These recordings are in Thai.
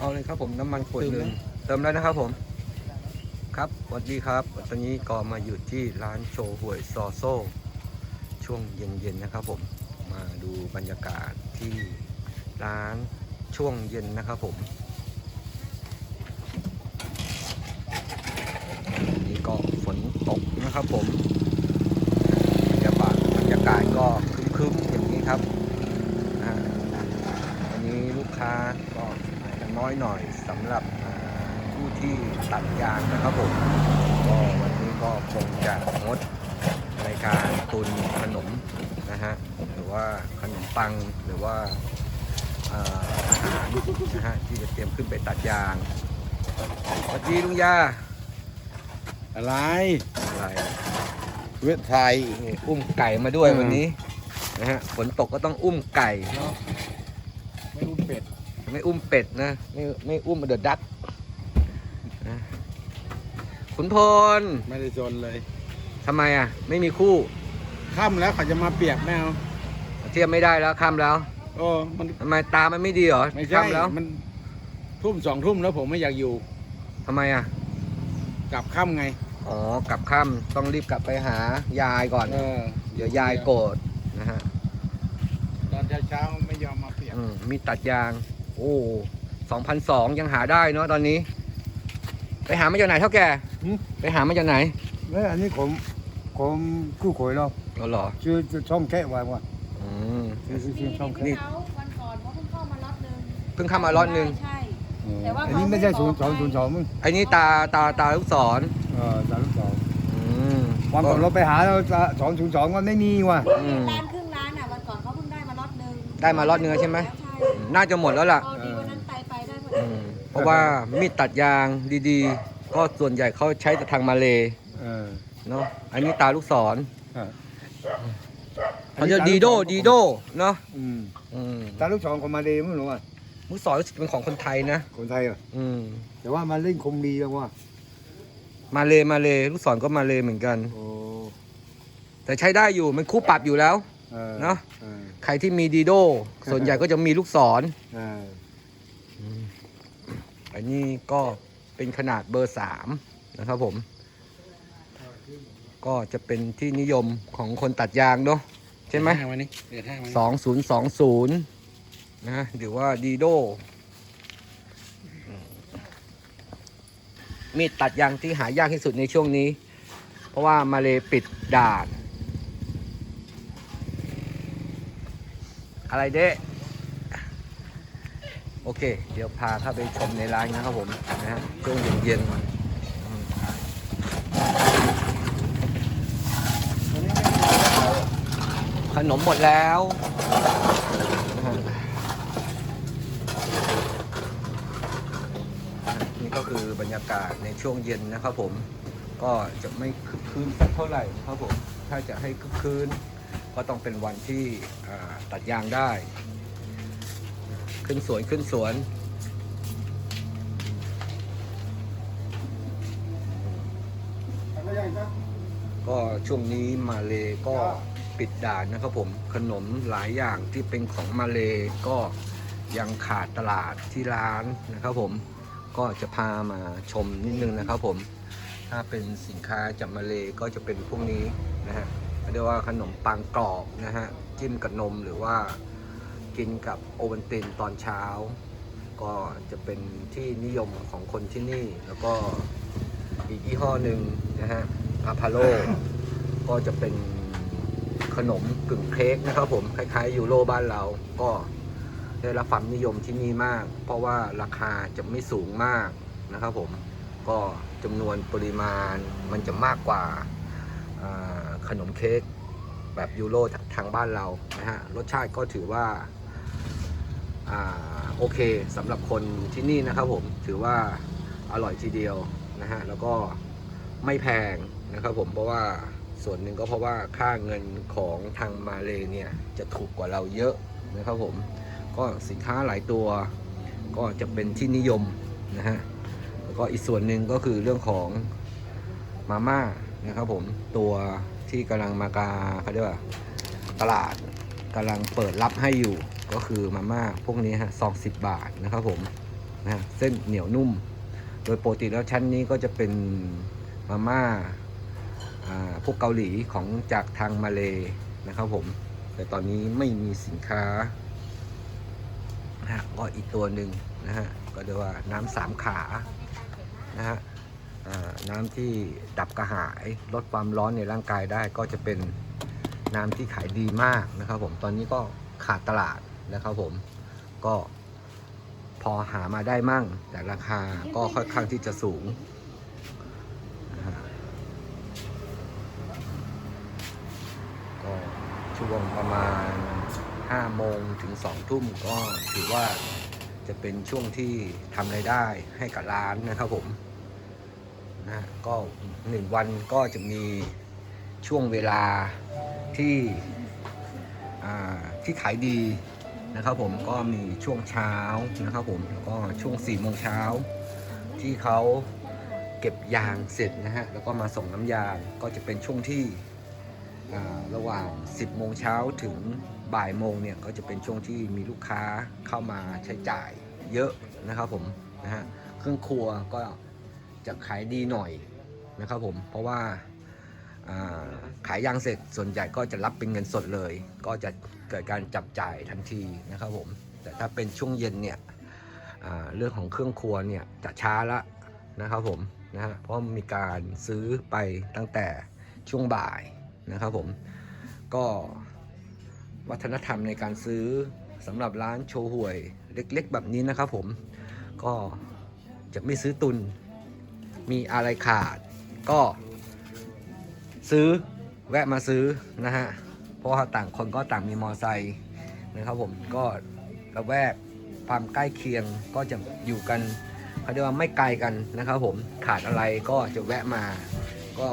เอาเลยครับผมน้ำมันขวดเติมหนึ่งไหมเติมแล้วนะครับผม ครับสวัสดีครับ ตอนนี้ก็มาอยู่ที่ร้านโชว์หวยซอโซ่ช่วงเย็นๆนะครับ ผมมาดูบรรยากาศที่ร้านช่วงเย็นนะครับผมนี่ก็ฝนตกนะครับผม บรรยากาศบรรยากาศก็ครึ้มๆอย่างนี้ครับอ่าวันนี้ลูกค้าก็อาจจะน้อยหน่อยสำหรับอ่าผู้ที่ ตัดยางนะครับผมก็วันนี้ก็คงจะงดในการตุนขนมนะฮะหรือว่าขนมปังหรือว่าอ่าอาหารนะฮะที่จะเตรียมขึ้นไปตัดยางสวัสดีลุงยาอะไรอะไรเวทไทย นี่อุ้มไก่มาด้วยอืม วันนี้นะฮะฝนตกก็ต้องอุ้มไก่เนาะไม่รู้เป็ดไม่อุ้มเป็ดนะไม่ไม่อุ้มเดอะดัก นะขุนพลไม่ได้จนเลยทำไมอะ ไม่มีคู่ค่ำแล้วเขาจะมาเปียกแมวเทียบไม่ได้แล้วค่ำแล้วโอ้มันทำไมตามันไม่ดีเหรอไม่ใช่ค่ำแล้วมันทุ่มสองทุ่มแล้วผมไม่อยากอยู่ทำไมอะ กลับค่ำไง อ๋อกลับค่ำต้องรีบกลับไปหายายก่อน เออเดี๋ยวยายโกรธนะฮะตอนเช้าๆไม่ยอมมาเปียก อืมมีตัดยาง โอ้สองพันสองยังหาได้เนาะตอนนี้ ไปหามาจากไหนเท่าแก่ไปหามาจากไหนนี่อันนี้ผมผมกู้ขวยเราอ๋อเหรอชื่อช่องแค่ไว้ว่าอืมชื่อชื่อชื่อช่องแค่นี่เขาวันก่อนเขาเพิ่งเข้ามาล็อตหนึงเพิ่งเข้ามาล็อตหนึ่งใช่ แต่ว่าอันนี้ไม่ใช่ศูนย์สองศูนย์สองมึงไอ้นี่ตาตาตาลูกศรเออสามลูกสองอืมวันก่อนเราไปหาเราสองศูนย์สองก็ไม่มีว่ะอืมร้านครึ่งร้านอะวันก่อนเขาเพิ่งได้มาล็อตหนึงได้มาล็อตหนึ่งแล้วใช่ไหม ใช่น่าจะหมดแล้วล่ะ พอ เพราะว่ามีดตัดยางดีๆ ก็ส่วนใหญ่เขาใช้แต่ทางมาเลเออเนาะอันนี้ตาลูกศรเออเขาจะดีโดดีโดเนาะอืมอืมตาลูกสองของมาเลยมึงรู้ว่าลูกศรรู้สึกเป็นของคนไทยนะคนไทยอะอืมแต่ว่ามาเล่นคมดีแล้วว่ามาเลมาเลลูกศรก็มาเลเหมือนกัน โอ้แต่ใช้ได้อยู่มันคู่ปรับอยู่แล้วเออเนาะเออใครที่มีดีโดส่วนใหญ่ก็จะมีลูกศร เออ อันนี้ก็เป็นขนาดเบอร์สามนะครับผม ก็จะเป็นที่นิยมของคนตัดยางเนาะใช่ไหมห้างวันนี้เดือดห้างวันสองศูนย์สองศูนย์นะหรือว่าดีโดมีดตัดยางที่หายากที่สุดในช่วงนี้ เพราะว่ามาเลปิดด่าน อะไรเด้ โอเค เดี๋ยวพาเข้าไปชมในร้านนะครับผมนะฮะช่วงเย็นๆขนมหมดแล้ว นี่ก็คือบรรยากาศในช่วงเย็นนะครับผมก็จะไม่คึกคืนสักเท่าไหร่ครับผมถ้าจะให้คึกคืนก็ต้องเป็นวันที่ตัดยางได้ ขึ้นสวนขึ้นสวน ก็ช่วงนี้มาเลก็ปิดด่านนะครับผม ขนมหลายอย่างที่เป็นของมาเลก็ยังขาดตลาดที่ร้านนะครับผม ก็จะพามาชมนิดนึงนะครับผม ถ้าเป็นสินค้าจากมาเลก็จะเป็นพวกนี้นะฮะเรียกว่าขนมปังกรอบนะฮะจิ้มกับนมหรือว่า กินกับโอวัลตินตอนเช้า ก็จะเป็นที่นิยมของคนที่นี่ แล้วก็อีกยี่ห้อหนึ่งนะฮะอาพาโลก็จะเป็นขนมกึ่งเค้กนะครับผม คล้ายๆยูโรบ้านเรา ก็ได้รับความนิยมที่นี่มาก เพราะว่าราคาจะไม่สูงมากนะครับผม ก็จำนวนปริมาณมันจะมากกว่าขนมเค้กแบบยูโรทางบ้านเรานะฮะ รสชาติก็ถือว่า โอเคสำหรับคนที่นี่นะครับผมถือว่าอร่อยทีเดียวนะฮะแล้วก็ไม่แพงนะครับผมเพราะว่าส่วนหนึ่งก็เพราะว่าค่าเงินของทางมาเลเนี่ยจะถูกกว่าเราเยอะนะครับผมก็สินค้าหลายตัวก็จะเป็นที่นิยมนะฮะแล้วก็อีกส่วนหนึ่งก็คือเรื่องของมาม่านะครับผมตัวที่กำลังมากาเขาเรียกว่าตลาดกำลังเปิดรับให้อยู่ ก็คือมาม่าพวกนี้ฮะซองสิบบาทนะครับผมนะเส้นเหนียวนุ่ม โดยปกติแล้วชั้นนี้ก็จะเป็นมาม่าพวกเกาหลีของจากทางมาเลนะครับผม แต่ตอนนี้ไม่มีสินค้านะฮะก็อีกตัวหนึ่งนะฮะก็เรียกว่าน้ำสามขานะฮะน้ำที่ดับกระหายลดความร้อนในร่างกายได้ก็จะเป็นน้ำที่ขายดีมากนะครับผมตอนนี้ก็ขาดตลาด นะครับผมก็พอหามาได้มั่ง แต่ราคาก็ค่อนข้างที่จะสูงนะฮะก็ช่วงประมาณ5โมงถึง2ทุ่มก็ถือว่าจะเป็นช่วงที่ทำรายได้ให้กับร้านนะครับผมนะฮะก็หนึ่งวันก็จะมีช่วงเวลาที่อ่าที่ขายดี นะครับผมก็มีช่วงเช้านะครับผมแล้วก็ช่วง4โมงเช้าที่เขาเก็บยางเสร็จนะฮะแล้วก็มาส่งน้ำยางก็จะเป็นช่วงที่ระหว่าง 10โมงเช้าถึงบ่ายโมงเนี่ยก็จะเป็นช่วงที่มีลูกค้าเข้ามาใช้จ่ายเยอะนะครับผมนะฮะเครื่องครัวก็จะขายดีหน่อยนะครับผมเพราะว่า ขายยางเสร็จส่วนใหญ่ก็จะรับเป็นเงินสดเลย ก็จะเกิดการจับจ่ายทันทีนะครับผมแต่ถ้าเป็นช่วงเย็นเนี่ยเรื่องของเครื่องครัวเนี่ยจะช้าละนะครับผมนะฮะเพราะมีการซื้อไปตั้งแต่ช่วงบ่ายนะครับผมก็วัฒนธรรมในการซื้อสำหรับร้านโชห่วยเล็กๆ แบบนี้นะครับผมก็จะไม่ซื้อตุนมีอะไรขาดก็ ซื้อแวะมาซื้อนะฮะ เพราะว่าต่างคนก็ต่างมีมอไซค์นะครับผมก็ระแวกความใกล้เคียงก็จะอยู่กันเขาเรียกว่าไม่ไกลกันนะครับผมขาดอะไรก็จะแวะมา ก็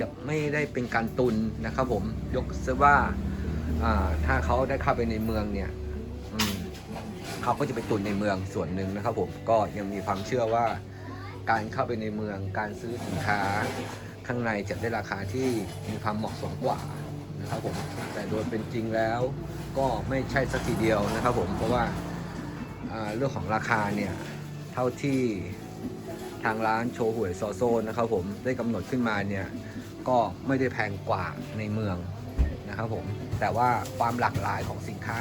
จะไม่ได้เป็นการตุนนะครับผมยกเสว่าถ้าเขาได้เข้าไปในเมืองเนี่ยเขาก็จะไปตุนในเมืองส่วนหนึ่งนะครับผมก็ยังมีความเชื่อว่าการเข้าไปในเมืองการซื้อสินค้า ข้างในจะได้ราคาที่มีความเหมาะสมกว่านะครับผมแต่โดยเป็นจริงแล้วก็ไม่ใช่สักทีเดียวนะครับผมเพราะว่าเรื่องของราคาเนี่ยเท่าที่ทางร้านโชว์หวยซอโซนนะครับผมได้กำหนดขึ้นมาเนี่ยก็ไม่ได้แพงกว่าในเมืองนะครับผมแต่ว่าความหลากหลายของสินค้า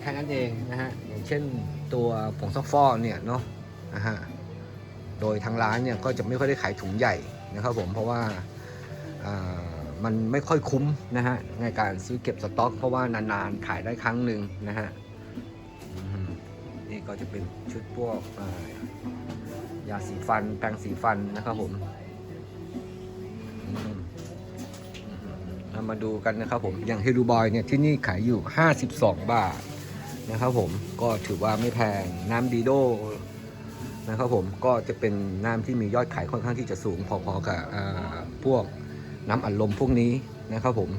แค่นั้นเองนะฮะอย่างเช่นตัวผงซักฟอกเนี่ยเนาะนะฮะโดยทางร้านเนี่ยก็จะไม่ค่อยได้ขายถุงใหญ่ นะครับผมเพราะว่ามันไม่ค่อยคุ้มนะฮะในการซื้อเก็บสต็อก เพราะว่านานๆขายได้ครั้งหนึ่งนะฮะนี่ก็จะเป็นชุดพวกยาสีฟันแปรงสีฟันนะครับผมเรามาดูกันนะครับผมอย่างเฮลูบอยเนี่ยที่นี่ขายอยู่ 52 บาทนะครับผมก็ถือว่าไม่แพงน้ำดีโด นะครับผมก็จะเป็นน้ำที่มียอดขายค่อนข้างที่จะสูงพอๆกับพวกน้ำอัดลมพวกนี้นะครับผม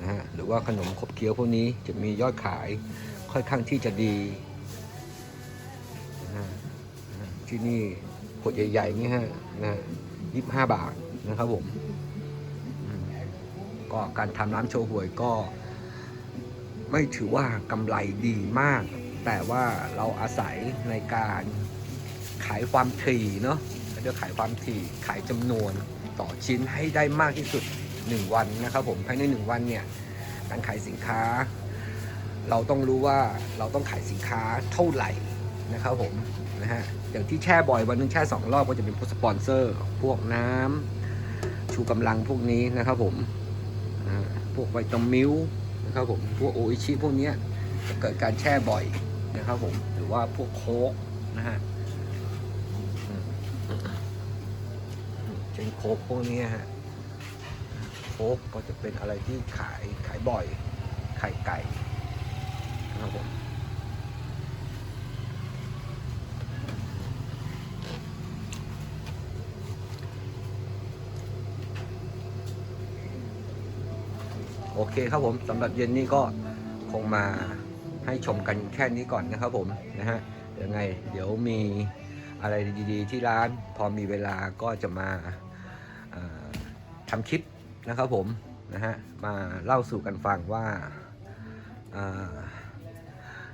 นะฮะหรือว่าขนมขบเคี้ยวพวกนี้จะมียอดขายค่อนข้างที่จะดีนะฮะที่นี่ขวดใหญ่ๆนี่ฮะนะยี่ห้าบาทนะครับผมก็การทำร้านโชว์หวยก็ ไม่ถือว่ากำไรดีมาก แต่ว่าเราอาศัยในการ ขายความถี่เนาะเรียกขายความถี่ขายจำนวนต่อชิ้นให้ได้มากที่สุด 1 วันนะครับผมภายใน 1 วันเนี่ยการขายสินค้า เราต้องรู้ว่าเราต้องขายสินค้าเท่าไหร่นะครับผมนะฮะอย่างที่แช่บ่อยวันหนึงแช่สองรอบก็จะเป็นพวกสปอนเซอร์ พวกน้ำชูกำลังพวกนี้นะครับผมพวกไวตามิลนะครับผมพวกโออิชิพวกนี้จะเกิดการแช่บ่อยนะครับผมหรือว่าพวกโค้กนะฮะ คกพวกนี้ฮะโคกก็จะเป็นอะไรที่ขายขายบ่อยไข่ไก่นะครับผมโอเคครับผมสำหรับเย็นนี้ก็คงมาให้ชมกันแค่นี้ก่อนนะครับผมนะฮะยังไงเดี๋ยวมีอะไรดีๆ ที่ร้านพอมีเวลาก็จะมา ทำคลิปนะครับผมนะฮะมาเล่าสู่กันฟังว่าเอ่อ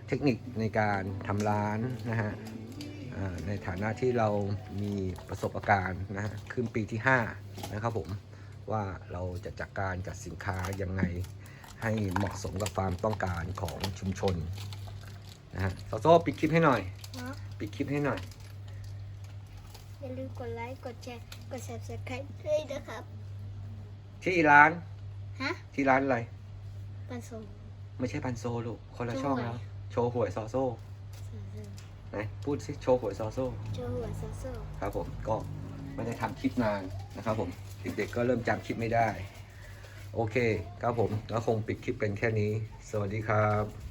เทคนิคในการทำร้านนะฮะในฐานะที่เรามีประสบการณ์นะฮะขึ้นปีที่ 5 นะครับผมว่าเราจะจัดการจัดสินค้ายังไงให้เหมาะสมกับความต้องการของชุมชนนะฮะโซโซปิดคลิปให้หน่อย ปิดคลิปให้หน่อย อย่าลืมกดไลค์ กดแชร์ กด subscribe ด้วยนะครับ ที่ร้านฮะที่ร้านอะไร ปันส่งไม่ใช่ปันโซลูกคนละโชว์ช่องหวยแล้ว โชว์หวยซอโซ่ไหนพูดสิโชว์หวยซอโซ่โจหัวโซโซครับผมก็ไม่ได้ทำคลิปนานนะครับผมเด็กๆก็เริ่มจำคลิปไม่ได้ โอเคครับผมก็คงปิดคลิปเป็นแค่นี้ สวัสดีครับ